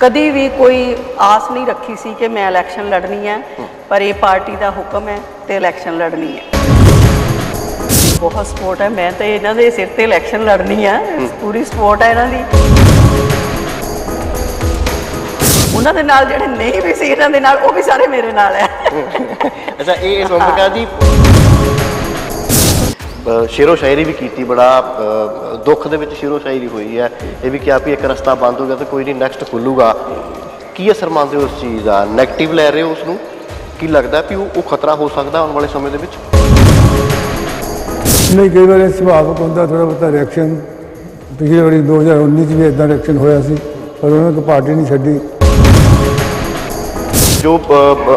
ਕਦੀ ਵੀ ਕੋਈ ਆਸ ਨਹੀਂ ਰੱਖੀ ਸੀ ਕਿ ਮੈਂ ਇਲੈਕਸ਼ਨ ਲੜਨੀ ਹੈ ਪਰ ਇਹ ਪਾਰਟੀ ਦਾ ਹੁਕਮ ਹੈ ਤੇ ਇਲੈਕਸ਼ਨ ਲੜਨੀ ਹੈ। ਬਹੁਤ ਸਪੋਰਟ ਹੈ ਮੈਂ ਤਾਂ ਇਹਨਾਂ ਦੇ ਸਿਰ ਤੇ ਇਲੈਕਸ਼ਨ ਲੜਨੀ ਹੈ। ਪੂਰੀ ਸਪੋਰਟ ਹੈ ਇਹਨਾਂ ਦੀ। ਉਹਨਾਂ ਦੇ ਨਾਲ ਜਿਹੜੇ ਨਹੀਂ ਵੀ ਸੀ ਇਹਨਾਂ ਦੇ ਨਾਲ ਉਹ ਵੀ ਸਾਰੇ ਮੇਰੇ ਨਾਲ ਹੈ। ਅੱਛਾ ਇਹ ਪ੍ਰਕਾਸ਼ ਜੀ ਅ, ਸ਼ੇਰੋ ਸ਼ਾਇਰੀ ਵੀ ਕੀਤੀ, ਬੜਾ ਦੁੱਖ ਦੇ ਵਿੱਚ ਸ਼ੇਰੋ ਸ਼ਾਇਰੀ ਹੋਈ ਹੈ। ਇਹ ਵੀ ਕਿਹਾ ਵੀ ਇੱਕ ਰਸਤਾ ਬੰਦ ਹੋ ਗਿਆ ਤਾਂ ਕੋਈ ਨਹੀਂ ਨੈਕਸਟ ਖੁੱਲੂਗਾ। ਕੀ ਅਸਰ ਮੰਨਦੇ ਹੋ ਉਸ ਚੀਜ਼ ਦਾ? 네ਗੇਟਿਵ ਲੈ ਰਹੇ ਹੋ ਉਸ ਨੂੰ ਕੀ ਲੱਗਦਾ ਵੀ ਉਹ ਖਤਰਾ ਹੋ ਸਕਦਾ ਆਉਣ ਵਾਲੇ ਸਮੇਂ ਦੇ ਵਿੱਚ? ਨਹੀਂ, ਕਈ ਵਾਰ ਇਹ ਸੁਭਾਵਕ ਹੁੰਦਾ ਥੋੜਾ ਬਹੁਤਾ ਰਿਐਕਸ਼ਨ ਪਿਛਲੇ ਵਾਰੀ 2019 ਚ ਵੀ ਇਦਾਂ ਰਿਐਕਸ਼ਨ ਹੋਇਆ ਸੀ, ਪਰ ਉਹਨਾਂ ਨੇ ਪਾਰਟੀ ਨਹੀਂ ਛੱਡੀ। ਜੋ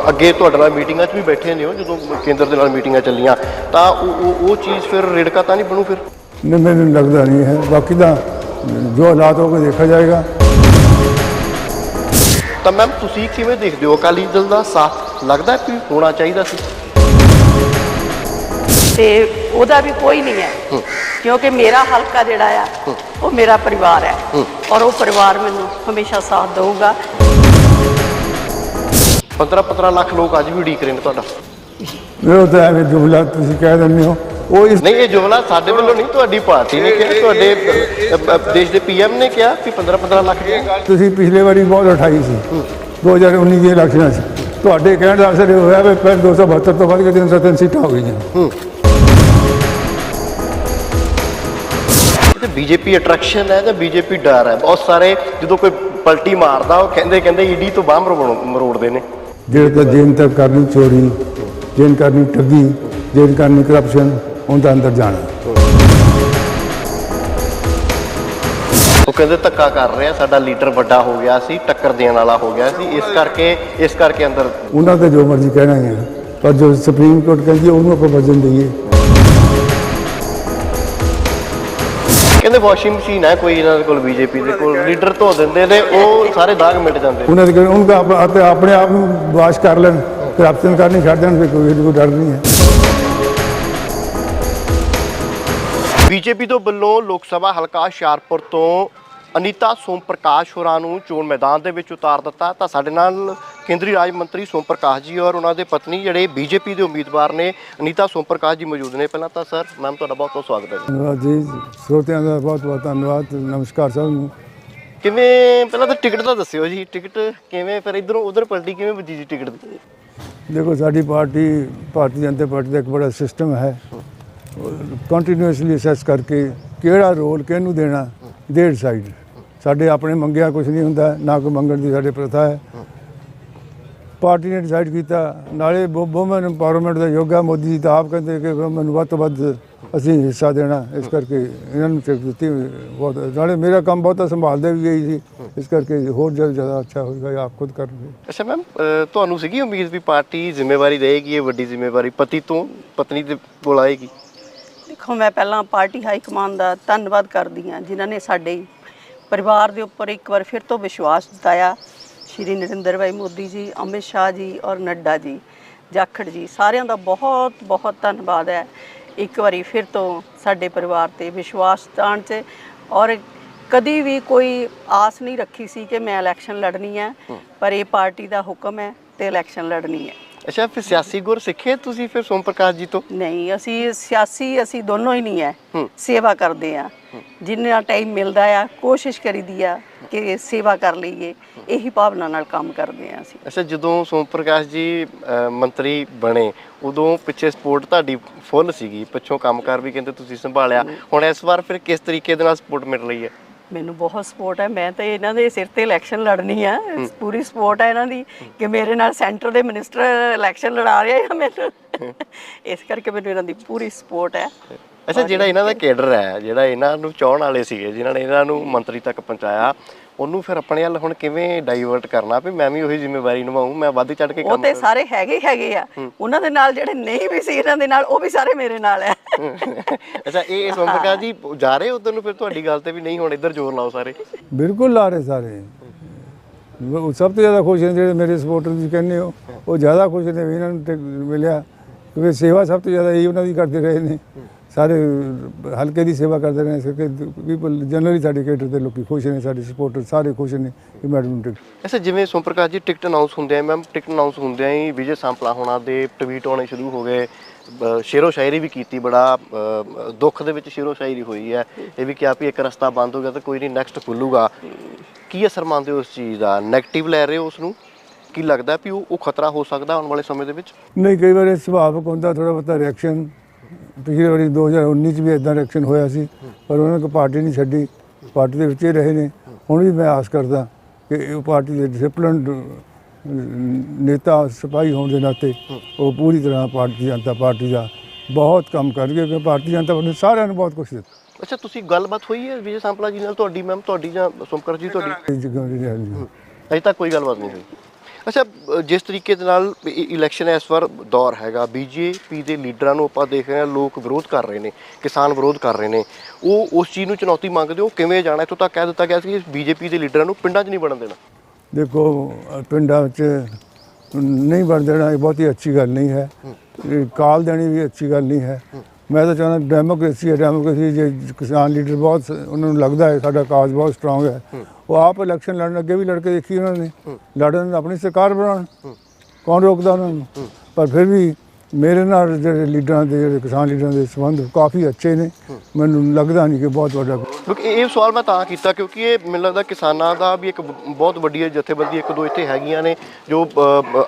ਅੱਗੇ ਤੁਹਾਡੇ ਨਾਲ ਮੀਟਿੰਗਾਂ 'ਚ ਵੀ ਬੈਠੇ ਨੇ ਹੋ ਜਦੋਂ ਕੇਂਦਰ ਦੇ ਨਾਲ ਮੀਟਿੰਗਾਂ ਚੱਲੀਆਂ ਤਾਂ ਉਹ ਉਹ- ਉਹ ਚੀਜ਼ ਫਿਰ ਰੇੜਕਾ ਤਾਂ ਨਹੀਂ ਬਣੂ ਫਿਰ? ਨਹੀਂ ਮੈਨੂੰ ਲੱਗਦਾ ਨਹੀਂ ਹੈ। ਬਾਕੀ ਤਾਂ ਜੋ ਹਾਲਾਤ ਹੋਗੇ ਦੇਖਾ ਜਾਏਗਾ। ਤਾਂ ਮੈਮ ਤੁਸੀਂ ਕਿਵੇਂ ਦੇਖਦੇ ਹੋ? ਅਕਾਲੀ ਦਲ ਦਾ ਸਾਥ ਲੱਗਦਾ ਕਿ ਹੋਣਾ ਚਾਹੀਦਾ ਸੀ? ਤੇ ਉਹਦਾ ਵੀ ਕੋਈ ਨਹੀਂ ਹੈ। ਕਿਉਂਕਿ ਮੇਰਾ ਹਲਕਾ ਜਿਹੜਾ ਆ ਉਹ ਮੇਰਾ ਪਰਿਵਾਰ ਹੈ। ਔਰ ਉਹ ਪਰਿਵਾਰ ਮੈਨੂੰ ਹਮੇਸ਼ਾ ਸਾਥ ਦੇਊਗਾ। 15 15 ਲੱਖ ਲੋਕ ਅੱਜ ਵੀ ਉਡੀਕ ਰਹੇ ਨੇ ਤੁਹਾਡਾ। ਉਹ ਤਾਂ ਐਵੇਂ ਜੁਮਲਾ ਤੁਸੀਂ ਕਹਿ ਦਿੰਦੇ ਹੋ। ਉਹ ਇਸ ਨਹੀਂ ਇਹ ਜੁਮਲਾ ਸਾਡੇ ਵੱਲੋਂ ਨਹੀਂ ਤੁਹਾਡੀ ਪਾਰਟੀ ਨੇ ਕਿਹਾ ਤੁਹਾਡੇ ਅ, ਦੇਸ਼ ਦੇ ਪੀਐਮ ਨੇ ਕਿਹਾ ਕਿ 15 15 ਲੱਖ ਦੀ ਤੁਸੀਂ ਪਿਛਲੇ ਵਾਰੀ ਬਹੁਤ ਉਠਾਈ ਸੀ। 2019 ਦੀ ਇਲੈਕਸ਼ਨਾਂ 'ਚ ਤੁਹਾਡੇ ਕਹਿਣ ਦਾ ਅਸਰ ਇਹ ਹੋਇਆ ਵੀ ਫਿਰ 272 ਤੋਂ ਵੱਧ ਕੇ 303 ਸੀਟਾਂ ਹੋ ਗਈਆਂ। ਤੇ ਬੀਜੇਪੀ ਅਟਰੈਕਸ਼ਨ ਹੈ ਜਾਂ ਬੀਜੇਪੀ ਡਰ ਹੈ? ਬਹੁਤ ਸਾਰੇ ਜਦੋਂ ਕੋਈ ਪਲਟੀ ਮਾਰਦਾ ਉਹ ਕਹਿੰਦੇ ਕਹਿੰਦੇ ਈਡੀ ਤੋਂ ਬਾਹਰ ਮਰੋੜਦੇ ਨੇ। ਜਿਹੜੇ ਤਾਂ ਜੇਨ ਤੱਕ ਕਰਨੀ ਚੋਰੀ ਜੇਨ ਕਰਨੀ ਠੱਗੀ ਜੇਨ ਕਰਨੀ ਕਰਪਸ਼ਨ ਉਹਦਾ ਅੰਦਰ ਜਾਣਾ। ਉਹ ਕਹਿੰਦੇ ਧੱਕਾ ਕਰ ਰਿਹਾ ਸਾਡਾ ਲੀਡਰ ਵੱਡਾ ਹੋ ਗਿਆ ਸੀ ਟੱਕਰ ਦੇਣ ਵਾਲਾ ਹੋ ਗਿਆ ਸੀ ਇਸ ਕਰਕੇ ਇਸ ਕਰਕੇ ਅੰਦਰ ਉਹਨਾਂ ਤੇ ਜੋ ਮਰਜ਼ੀ ਕਹਿਣਾ ਹੀ ਹੈ ਪਰ ਜੋ ਸੁਪਰੀਮ ਕੋਰਟ ਕਹਿੰਦੀ ਹੈ, ਉਹਨੂੰ ਆਪਾਂ ਵਜਨ ਦਈਏ। ਕਹਿੰਦੇ ਵਾਸ਼ਿੰਗ ਮਸ਼ੀਨ ਹੈ ਕੋਈ ਇਹਨਾਂ ਦੇ ਕੋਲ ਬੀਜੇਪੀ ਦੇ ਕੋਲ ਲੀਡਰ ਧੋ ਦਿੰਦੇ ਨੇ ਉਹ ਸਾਰੇ ਦਾਗ ਮਿਟ ਜਾਂਦੇ। ਉਹਨਾਂ ਦੇ ਉਹਨਾਂ ਦਾ ਆਪਣੇ ਆਪ ਨੂੰ ਵਾਸ਼ ਕਰ ਲੈਣ ਕਰਪਸ਼ਨ ਕਰਨੀ ਛੱਡ ਦੇਣ ਫਿਰ ਕੋਈ ਕੋਈ ਡਰ ਨਹੀਂ ਹੈ। ਬੀਜੇਪੀ ਤੋਂ ਵੱਲੋਂ ਲੋਕ ਸਭਾ ਹਲਕਾ ਹੁਸ਼ਿਆਰਪੁਰ ਤੋਂ ਅਨੀਤਾ ਸੋਮ ਪ੍ਰਕਾਸ਼ ਹੋਰਾਂ ਨੂੰ ਚੋਣ ਮੈਦਾਨ ਦੇ ਵਿੱਚ ਉਤਾਰ ਦਿੱਤਾ। ਤਾਂ ਸਾਡੇ ਨਾਲ ਕੇਂਦਰੀ ਰਾਜ ਮੰਤਰੀ ਸੋਮ ਪ੍ਰਕਾਸ਼ ਜੀ ਔਰ ਉਹਨਾਂ ਦੇ ਪਤਨੀ ਜਿਹੜੇ ਬੀਜੇਪੀ ਦੇ ਉਮੀਦਵਾਰ ਨੇ ਅਨੀਤਾ ਸੋਮ ਪ੍ਰਕਾਸ਼ ਜੀ ਮੌਜੂਦ ਨੇ। ਪਹਿਲਾਂ ਤਾਂ ਸਰ ਮੈਮ ਤੁਹਾਡਾ ਬਹੁਤ ਬਹੁਤ ਸਵਾਗਤ ਹੈ ਜੀ। ਧੰਨਵਾਦ ਜੀ ਸਰੋਤਿਆਂ ਦਾ ਬਹੁਤ ਬਹੁਤ ਧੰਨਵਾਦ ਨਮਸਕਾਰ ਸਭ ਨੂੰ। ਕਿਵੇਂ ਪਹਿਲਾਂ ਤਾਂ ਟਿਕਟ ਦਾ ਦੱਸਿਓ ਜੀ ਟਿਕਟ ਕਿਵੇਂ ਫਿਰ ਇਧਰੋਂ ਉਧਰ ਪਲਟੀ ਕਿਵੇਂ ਵੱਜੀ ਜੀ ਟਿਕਟ? ਦੀ ਦੇਖੋ ਸਾਡੀ ਪਾਰਟੀ ਭਾਰਤੀ ਜਨਤਾ ਪਾਰਟੀ ਦਾ ਇੱਕ ਬੜਾ ਸਿਸਟਮ ਹੈ। ਕੰਟੀਨਿਊਸਲੀ ਅਸੈਸ ਕਰਕੇ ਕਿਹੜਾ ਰੋਲ ਕਿਹਨੂੰ ਦੇਣਾ ਦੇ ਡਿਸਾਈਡ ਸਾਡੇ ਆਪਣੇ ਮੰਗਿਆ ਕੁਝ ਨਹੀਂ ਹੁੰਦਾ ਨਾ ਕੋਈ ਮੰਗਣ ਦੀ ਸਾਡੇ ਪ੍ਰਥਾ ਹੈ। ਪਾਰਟੀ ਨੇ ਡਿਸਾਈਡ ਕੀਤਾ। ਨਾਲੇ ਵੂਮਨ ਇੰਪਾਵਰਮੈਂਟ ਦਾ ਯੋਗਾ ਮੋਦੀ ਜੀ ਤਾਂ ਆਪ ਕਹਿੰਦੇ ਕਿ women ਨੂੰ ਵੱਧ ਤੋਂ ਵੱਧ ਅਸੀਂ ਹਿੱਸਾ ਦੇਣਾ। ਇਸ ਕਰਕੇ ਇਹਨਾਂ ਨੂੰ ਟਿਕਟ ਦਿੱਤੀ ਬਹੁਤ। ਨਾਲੇ ਮੇਰਾ ਕੰਮ ਬਹੁਤਾ ਸੰਭਾਲਦੇ ਵੀ ਗਈ ਸੀ। ਇਸ ਕਰਕੇ ਹੋਰ ਜ਼ਿਆਦਾ ਜ਼ਿਆਦਾ ਅੱਛਾ ਹੋਏਗਾ ਆਪ ਖੁਦ ਕਰਨਗੇ। ਅੱਛਾ ਮੈਮ ਤੁਹਾਨੂੰ ਸੀਗੀ ਉਮੀਦ ਵੀ ਪਾਰਟੀ ਜ਼ਿੰਮੇਵਾਰੀ ਰਹੇਗੀ ਇਹ ਵੱਡੀ ਜ਼ਿੰਮੇਵਾਰੀ ਪਤੀ ਤੋਂ ਪਤਨੀ ਦੇ ਕੋਲ ਆਏਗੀ? ਦੇਖੋ ਮੈਂ ਪਹਿਲਾਂ ਪਾਰਟੀ ਹਾਈ ਕਮਾਂਡ ਦਾ ਧੰਨਵਾਦ ਕਰਦੀ ਹਾਂ ਜਿਨ੍ਹਾਂ ਨੇ ਸਾਡੇ ਪਰਿਵਾਰ ਦੇ ਉੱਪਰ ਇੱਕ ਵਾਰ ਫਿਰ ਤੋਂ ਵਿਸ਼ਵਾਸ ਜਤਾਇਆ। ਸ਼੍ਰੀ ਨਰਿੰਦਰ ਭਾਈ ਮੋਦੀ ਜੀ ਅਮਿਤ ਸ਼ਾਹ ਜੀ ਔਰ ਨੱਡਾ ਜੀ ਜਾਖੜ ਜੀ ਸਾਰਿਆਂ ਦਾ ਬਹੁਤ ਬਹੁਤ ਧੰਨਵਾਦ ਹੈ। ਇੱਕ ਵਾਰੀ ਫਿਰ ਤੋਂ ਸਾਡੇ ਪਰਿਵਾਰ ਤੇ ਵਿਸ਼ਵਾਸ ਜਾਣ 'ਚ ਔਰ ਕਦੀ ਵੀ ਕੋਈ ਆਸ ਨਹੀਂ ਰੱਖੀ ਸੀ ਕਿ ਮੈਂ ਇਲੈਕਸ਼ਨ ਲੜਨੀ ਹੈ ਪਰ ਇਹ ਪਾਰਟੀ ਦਾ ਹੁਕਮ ਹੈ ਤੇ ਇਲੈਕਸ਼ਨ ਲੜਨੀ ਹੈ। ਅੱਛਾ ਫਿਰ ਸਿਆਸੀ ਗੁਰ ਸਿੱਖੇ ਤੁਸੀਂ ਫਿਰ ਸੋਮ ਪ੍ਰਕਾਸ਼ ਜੀ ਤੋਂ? ਨਹੀਂ ਅਸੀਂ ਸਿਆਸੀ ਅਸੀਂ ਦੋਨੋਂ ਹੀ ਨਹੀਂ ਹੈ। ਸੇਵਾ ਕਰਦੇ ਆ। ਜਿੰਨਾ ਟਾਈਮ ਮਿਲਦਾ ਆ ਕੋਸ਼ਿਸ਼ ਕਰੀਦੀ ਆ ਕਿ ਸੇਵਾ ਕਰ ਲਈਏ। ਇਹੀ ਭਾਵਨਾ ਨਾਲ ਕੰਮ ਕਰਦੇ ਆ ਅਸੀਂ। ਅੱਛਾ ਜਦੋਂ ਸੋਮ ਪ੍ਰਕਾਸ਼ ਜੀ ਮੰਤਰੀ ਬਣੇ ਉਦੋਂ ਪਿੱਛੇ ਸਪੋਰਟ ਤੁਹਾਡੀ ਫੁੱਲ ਸੀਗੀ। ਪਿੱਛੋਂ ਕੰਮਕਾਰ ਵੀ ਕਹਿੰਦੇ ਤੁਸੀਂ ਸੰਭਾਲਿਆ। ਹੁਣ ਇਸ ਵਾਰ ਫਿਰ ਕਿਸ ਤਰੀਕੇ ਦੇ ਨਾਲ ਸਪੋਰਟ ਮਿਲ ਰਹੀ ਹੈ ਮੈਨੂੰ ਬਹੁਤ ਸਪੋਰਟ ਹੈ। ਮੈਂ ਤਾਂ ਇਹਨਾਂ ਦੇ ਸਿਰ ਤੇ ਇਲੈਕਸ਼ਨ ਲੜਨੀ ਆ। ਪੂਰੀ ਸਪੋਰਟ ਹੈ ਇਹਨਾਂ ਦੀ ਕਿ ਮੇਰੇ ਨਾਲ ਸੈਂਟਰ ਦੇ ਮਿਨਿਸਟਰ ਇਲੈਕਸ਼ਨ ਲੜਾ ਰਿਹਾ ਹੈ ਮੈਨੂੰ। ਇਸ ਕਰਕੇ ਮੈਨੂੰ ਇਹਨਾਂ ਦੀ ਪੂਰੀ ਸਪੋਰਟ ਹੈ। ਅੱਛਾ ਜਿਹੜਾ ਇਹਨਾਂ ਦਾ ਕੇਡਰ ਹੈ ਜਿਹੜਾ ਇਹਨਾਂ ਨੂੰ ਚਾਹਣ ਵਾਲੇ ਸੀਗੇ ਜਿਨ੍ਹਾਂ ਨੇ ਇਹਨਾਂ ਨੂੰ ਮੰਤਰੀ ਤੱਕ ਪਹੁੰਚਾਇਆ ਉਹਨੂੰ ਫਿਰ ਆਪਣੇ ਵੱਲ ਹੁਣ ਕਿਵੇਂ ਡਾਈਵਰਟ ਕਰਨਾ? ਵੀ ਮੈਂ ਵੀ ਉਹੀ ਜ਼ਿੰਮੇਵਾਰੀ ਨਿਭਾਉਂ ਮੈਂ ਵੱਧ ਚੜ ਕੇ ਉਹ ਕੰਮ ਤੇ ਸਾਰੇ ਹੈਗੇ ਹੀ ਹੈਗੇ ਆ। ਉਹਨਾਂ ਦੇ ਨਾਲ ਜਿਹੜੇ ਨਹੀਂ ਵੀ ਸੀ ਇਹਨਾਂ ਦੇ ਨਾਲ ਉਹ ਵੀ ਸਾਰੇ ਮੇਰੇ ਨਾਲ ਹੈ ਅੱਛਾ ਇਹ ਸੋਮ ਪ੍ਰਕਾਸ਼ ਜੀ ਜਾ ਰਹੇ ਉਧਰ ਨੂੰ ਫਿਰ ਤੁਹਾਡੀ ਗੱਲ ਤੇ ਵੀ ਨਹੀਂ ਹੁਣ ਇੱਧਰ ਜ਼ੋਰ ਲਾਓ ਸਾਰੇ। ਬਿਲਕੁਲ ਲਾ ਰਹੇ ਸਾਰੇ। ਉਹ ਸਭ ਤੋਂ ਜ਼ਿਆਦਾ ਖੁਸ਼ ਨੇ ਜਿਹੜੇ ਮੇਰੇ ਸਪੋਰਟਰ ਤੁਸੀਂ ਕਹਿੰਦੇ ਹੋ। ਉਹ ਜ਼ਿਆਦਾ ਖੁਸ਼ ਨੇ ਵੀ ਇਹਨਾਂ ਨੂੰ ਮਿਲਿਆ। ਕਿਉਂਕਿ ਸੇਵਾ ਸਭ ਤੋਂ ਜ਼ਿਆਦਾ ਇਹੀ ਉਹਨਾਂ ਦੀ ਕਰਦੇ ਰਹੇ ਨੇ। ਸਾਰੇ ਹਲਕੇ ਦੀ ਸੇਵਾ ਕਰਦੇ ਰਹੇ ਸਕੇ ਪੀਪਲ ਜਨਰਲੀ ਸਾਡੇ ਕੇਟਰ ਦੇ ਲੋਕੀ ਖੁਸ਼ ਨੇ ਸਾਡੇ ਸਪੋਰਟਰ ਸਾਰੇ ਖੁਸ਼ ਨੇ ਕਿ ਮੈਡਮ ਨੂੰ ਅੱਛਾ ਜਿਵੇਂ ਸੋਮ ਪ੍ਰਕਾਸ਼ ਜੀ ਟਿਕਟ ਅਨਾਉਂਸ ਹੁੰਦੇ ਆ ਮੈਮ ਟਿਕਟ ਅਨਾਉਂਸ ਹੁੰਦਿਆਂ ਹੀ ਵਿਜੇ ਸੰਪਲਾ ਹੋਣਾ ਦੇ ਟਵੀਟ ਆਉਣੇ ਸ਼ੁਰੂ ਹੋ ਗਏ। ਸ਼ੇਰੋ ਸ਼ਾਇਰੀ ਵੀ ਕੀਤੀ ਬੜਾ ਦੁੱਖ ਦੇ ਵਿੱਚ ਸ਼ੇਰੋ ਸ਼ਾਇਰੀ ਹੋਈ ਹੈ। ਇਹ ਵੀ ਕਿਹਾ ਵੀ ਇੱਕ ਰਸਤਾ ਬੰਦ ਹੋ ਗਿਆ ਤਾਂ ਕੋਈ ਨਹੀਂ ਨੈਕਸਟ ਖੁੱਲੂਗਾ। ਕੀ ਅਸਰ ਮੰਨਦੇ ਹੋ ਉਸ ਚੀਜ਼ ਦਾ? 네ਗੇਟਿਵ ਲੈ ਰਹੇ ਹੋ ਉਸ ਨੂੰ ਕੀ ਲੱਗਦਾ ਵੀ ਉਹ ਉਹ ਖਤਰਾ ਹੋ ਸਕਦਾ ਆਉਣ ਵਾਲੇ ਸਮੇਂ ਦੇ ਵਿੱਚ? ਨਹੀਂ ਕਈ ਵਾਰ ਇਹ ਸੁਭਾਵਕ ਹੁੰਦਾ ਥੋੜਾ ਬਹੁਤਾ ਰਿਐਕਸ਼ਨ ਪਿਛਲੀ ਵਾਰੀ 2019 ਚ ਵੀ ਇਦਾਂ ਰਿਐਕਸ਼ਨ ਹੋਇਆ ਸੀ ਪਰ ਉਹਨਾਂ ਨੇ ਪਾਰਟੀ ਨਹੀਂ ਛੱਡੀ। ਪਾਰਟੀ ਦੇ ਵਿੱਚ ਹੀ ਰਹੇ ਨੇ। ਹੁਣ ਵੀ ਮੈਂ ਆਸ ਕਰਦਾ ਕਿ ਇਹ ਪਾਰਟੀ ਦੇ ਡਿਸਪਲਿਨਡ ਨੇਤਾ ਸਿਪਾਹੀ ਹੋਣ ਦੇ ਨਾਤੇ ਉਹ ਪੂਰੀ ਤਰ੍ਹਾਂ ਭਾਰਤੀ ਜਨਤਾ ਪਾਰਟੀ ਦਾ ਬਹੁਤ ਕੰਮ ਕਰਨਗੇ ਕਿਉਂਕਿ ਭਾਰਤੀ ਜਨਤਾ ਪਾਰਟੀ ਨੇ ਸਾਰਿਆਂ ਨੂੰ ਬਹੁਤ ਕੁਝ ਦਿੱਤਾ। ਅੱਛਾ ਤੁਸੀਂ ਗੱਲਬਾਤ ਹੋਈ ਹੈ ਵਿਜੇ ਸੰਪਲਾ ਜੀ ਨਾਲ ਤੁਹਾਡੀ ਮੈਮ ਤੁਹਾਡੀ ਜਾਂ ਸੋਮਕਰ ਜੀ ਤੁਹਾਡੀ। ਅਜੇ ਤੱਕ ਕੋਈ ਗੱਲਬਾਤ ਨਹੀਂ ਹੋਈ। ਅੱਛਾ ਜਿਸ ਤਰੀਕੇ ਦੇ ਨਾਲ ਇਲੈਕਸ਼ਨ ਇਸ ਵਾਰ ਦੌਰ ਹੈਗਾ ਬੀਜੇਪੀ ਦੇ ਲੀਡਰਾਂ ਨੂੰ ਆਪਾਂ ਦੇਖ ਰਹੇ ਹਾਂ ਲੋਕ ਵਿਰੋਧ ਕਰ ਰਹੇ ਨੇ ਕਿਸਾਨ ਵਿਰੋਧ ਕਰ ਰਹੇ ਨੇ। ਉਹ ਉਸ ਚੀਜ਼ ਨੂੰ ਚੁਣੌਤੀ ਮੰਗਦੇ ਹੋ ਕਿਵੇਂ ਜਾਣਾ ਇੱਥੋਂ ਤੱਕ ਕਹਿ ਦਿੱਤਾ ਗਿਆ ਸੀ ਕਿ ਬੀਜੇਪੀ ਦੇ ਲੀਡਰਾਂ ਨੂੰ ਪਿੰਡਾਂ 'ਚ ਨਹੀਂ ਵੜਨ ਦੇਣਾ। ਦੇਖੋ ਪਿੰਡਾਂ ਵਿੱਚ ਨਹੀਂ ਬਣ ਦੇਣਾ ਇਹ ਬਹੁਤੀ ਅੱਛੀ ਗੱਲ ਨਹੀਂ ਹੈ। ਕਾਲ ਦੇਣੀ ਵੀ ਅੱਛੀ ਗੱਲ ਨਹੀਂ ਹੈ। ਮੈਂ ਤਾਂ ਚਾਹੁੰਦਾ ਡੈਮੋਕ੍ਰੇਸੀ ਹੈ ਡੈਮੋਕ੍ਰੇਸੀ ਜੇ ਕਿਸਾਨ ਲੀਡਰ ਬਹੁਤ ਉਹਨਾਂ ਨੂੰ ਲੱਗਦਾ ਹੈ ਸਾਡਾ ਕਾਜ ਬਹੁਤ ਸਟਰੋਂਗ ਹੈ। ਉਹ ਆਪ ਇਲੈਕਸ਼ਨ ਲੜਨ ਅੱਗੇ ਵੀ ਲੜ ਕੇ ਦੇਖੀ ਉਹਨਾਂ ਨੇ। ਲੜਨ ਆਪਣੀ ਸਰਕਾਰ ਬਣਾਉਣ। ਕੌਣ ਰੋਕਦਾ ਉਹਨਾਂ ਨੂੰ? ਪਰ ਫਿਰ ਵੀ ਮੇਰੇ ਨਾਲ ਜਿਹੜੇ ਲੀਡਰਾਂ ਦੇ ਜਿਹੜੇ ਕਿਸਾਨ ਲੀਡਰਾਂ ਦੇ ਸੰਬੰਧ ਕਾਫੀ ਅੱਛੇ ਨੇ। ਮੈਨੂੰ ਲੱਗਦਾ ਨਹੀਂ ਕਿ ਬਹੁਤ ਵੱਡਾ ਕਿਉਂਕਿ ਇਹ ਸਵਾਲ ਮੈਂ ਤਾਂ ਕੀਤਾ ਕਿਉਂਕਿ ਇਹ ਮੈਨੂੰ ਲੱਗਦਾ ਕਿਸਾਨਾਂ ਦਾ ਵੀ ਇੱਕ ਬਹੁਤ ਵੱਡੀ ਜਥੇਬੰਦੀ ਇੱਕ ਦੋ ਇੱਥੇ ਹੈਗੀਆਂ ਨੇ ਜੋ